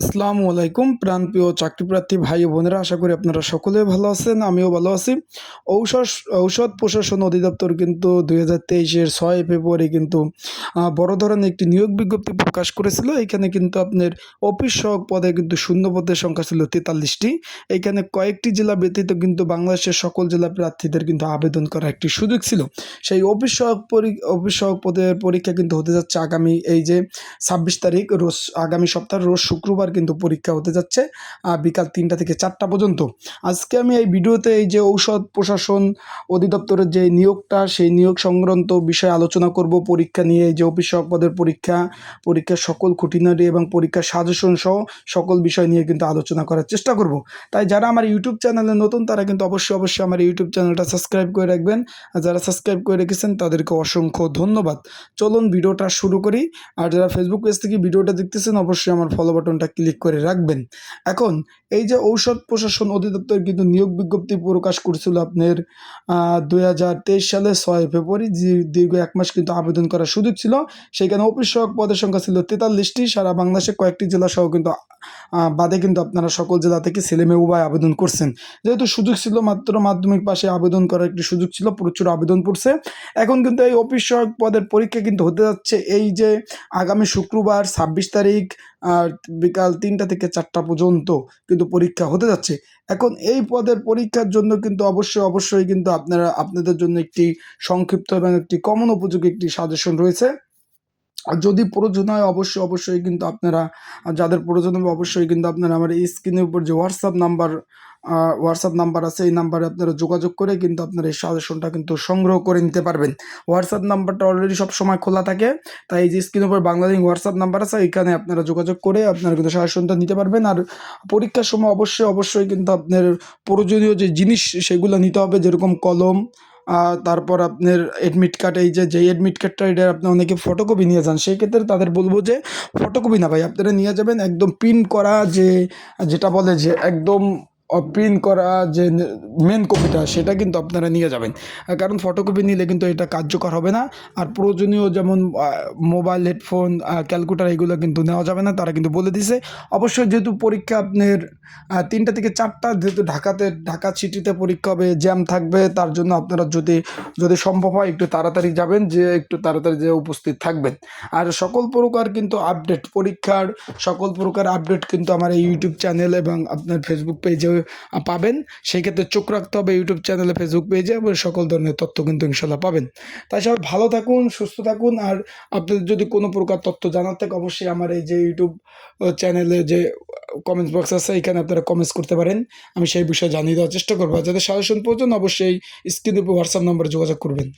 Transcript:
আসসালামু আলাইকুম, প্রাণপ্রিয় চাকরিপ্রার্থী ভাই বোনেরা, আশা করি আপনারা সকলে ভালো আছেন, আমিও ভালো আছি। ঔষধ ঔষধ প্রশাসন অধিদপ্তর কিন্তু দুই হাজার তেইশের ছয় ফেব্রুয়ারি কিন্তু বড় ধরনের একটি নিয়োগ বিজ্ঞপ্তি প্রকাশ করেছিল। এখানে কিন্তু আপনার অফিস সহক পদে কিন্তু শূন্য পদের সংখ্যা ছিল তেতাল্লিশটি। এখানে কয়েকটি জেলা ব্যতীত কিন্তু বাংলাদেশের সকল জেলা প্রার্থীদের কিন্তু আবেদন করার একটি সুযোগ ছিল। সেই অফিস সহক অফিস সহক পদের পরীক্ষা কিন্তু হতে যাচ্ছে আগামী এই যে ছাব্বিশ তারিখ, রোজ, আগামী সপ্তাহ রোজ শুক্রবার কিন্তু পরীক্ষা হতে যাচ্ছে বিকাল তিনটা থেকে চারটা পর্যন্ত। আজকে আমি এই ভিডিওতে এই যে ঔষধ প্রশাসন অধিদপ্তরের যে নিয়োগটা, সেই নিয়োগ সংক্রান্ত বিষয়ে আলোচনা করব, পরীক্ষা নিয়ে যে অফিস পদের পরীক্ষা, পরীক্ষার সকল খুঁটিনাটি এবং পরীক্ষার সাজেশন সহ সকল বিষয় নিয়ে কিন্তু আলোচনা করার চেষ্টা করব। তাই যারা আমার ইউটিউব চ্যানেলে নতুন, তারা কিন্তু অবশ্যই অবশ্যই আমার ইউটিউব চ্যানেলটা সাবস্ক্রাইব করে রাখবেন। আর যারা সাবস্ক্রাইব করে রেখেছেন, তাদেরকে অসংখ্য ধন্যবাদ। চলুন ভিডিওটা শুরু করি। আর যারা ফেসবুক পেজ থেকে ভিডিওটা দেখতেছেন, অবশ্যই আমার ফলো বাটনটা ক্লিক করে রাখবেন। এখন এই যে ঔষধ প্রশাসন অধিদপ্তর কিন্তু নিয়োগ বিজ্ঞপ্তি প্রকাশ করছিল আপনার দুই হাজার তেইশ সালে ছয় ফেব্রুয়ারি দীর্ঘ এক মাস কিন্তু আবেদন করার সুযোগ ছিল। সেখানে অফিস সহায়ক পদের সংখ্যা ছিল তেতাল্লিশটি। সারা বাংলাদেশে কয়েকটি জেলা সহ কিন্তু বাদে কিন্তু আপনারা সকল জেলা থেকে ছেলে মেয়ে উভয় আবেদন করছেন। যেহেতু সুযোগ ছিল, মাত্র মাধ্যমিক পাশে আবেদন করার একটি সুযোগ ছিল, প্রচুর আবেদন পড়ছে। এখন কিন্তু এই অফিস সহায়ক পদের পরীক্ষা কিন্তু হতে যাচ্ছে। এই যে আগামী শুক্রবার ছাব্বিশ তারিখ, আর বিকাল তিনটা থেকে চারটা পর্যন্ত কিন্তু পরীক্ষা হতে যাচ্ছে। এখন এই পদের পরীক্ষার জন্য কিন্তু অবশ্যই অবশ্যই কিন্তু আপনারা, আপনাদের জন্য একটি সংক্ষিপ্ত এবং একটি কমন উপযোগী একটি সাজেশন রয়েছে। যদি প্রয়োজন হয়, অবশ্যই অবশ্যই কিন্তু আপনারা যাদের প্রয়োজন হবে, অবশ্যই কিন্তু আপনারা আমার এই স্ক্রিনের উপর যে হোয়াটসঅ্যাপ নাম্বার হোয়াটসঅ্যাপ নাম্বার আছে, এই নাম্বারে আপনারা যোগাযোগ করে কিন্তু আপনারা এই সাজেশনটা কিন্তু সংগ্রহ করে নিতে পারবেন। হোয়াটসঅ্যাপ নাম্বারটা অলরেডি সব সময় খোলা থাকে, তাই এই যে স্ক্রিনের উপর বাংলাদেশ হোয়াটসঅ্যাপ নাম্বার আছে, এখানে আপনারা যোগাযোগ করে আপনারা কিন্তু সাজেশনটা নিতে পারবেন। আর পরীক্ষার সময় অবশ্যই অবশ্যই কিন্তু আপনার প্রয়োজনীয় যে জিনিস, সেগুলো নিতে হবে, যেরকম কলম তারপর আপনার অ্যাডমিট কার্ড এই যে, যেই অ্যাডমিট কার্ডটা এটা আপনি অনেকে ফটোকপি নিয়ে যান সেই ক্ষেত্রে তাদের বলব যে ফটোকপি না ভাই, আপনারা নিয়ে যাবেন একদম প্রিন্ট করা যে, যেটা বলে যে, একদম প্রিন্ট করা যে মেন কপিটা, সেটা কিন্তু আপনারা নিয়ে যাবেন। কারণ ফটোকপি নিলে কিন্তু এটা কার্যকর হবে না। আর প্রয়োজনীয় যেমন মোবাইল হেডফোন ক্যালকুলেটার এগুলো কিন্তু নেওয়া যাবে না, তারা কিন্তু বলে দিছে। অবশ্যই যেহেতু পরীক্ষা আপনার তিনটা থেকে চারটা, যেহেতু ঢাকাতে, ঢাকা সিটিতে পরীক্ষা হবে জ্যাম থাকবে, তার জন্য আপনারা যদি যদি সম্ভব হয়, একটু তাড়াতাড়ি যাবেন, যে একটু তাড়াতাড়ি যে উপস্থিত থাকবেন। আর সকল প্রকার কিন্তু আপডেট পরীক্ষার সকল প্রকার আপডেট কিন্তু আমার এই ইউটিউব চ্যানেল এবং আপনার ফেসবুক পেজে পাবেন। সেই ক্ষেত্রে চোখ রাখতে হবে ইউটিউব চ্যানেলে, ফেসবুক পেজে এবং সকল ধরনের তথ্য কিন্তু ইনশাল্লাহ পাবেন। তাই সবাই ভালো থাকুন, সুস্থ থাকুন। আর আপনাদের যদি কোনো প্রকার তথ্য জানার থাকে, অবশ্যই আমার এই যে ইউটিউব চ্যানেলে যে কমেন্টস বক্স আছে এখানে আপনারা কমেন্টস করতে পারেন। আমি সেই বিষয়ে জানিয়ে দেওয়ার চেষ্টা করব। যাদের সাজেশন প্রয়োজন, অবশ্যই স্ক্রিনের উপর হোয়াটসঅ্যাপ নম্বরে যোগাযোগ করবেন।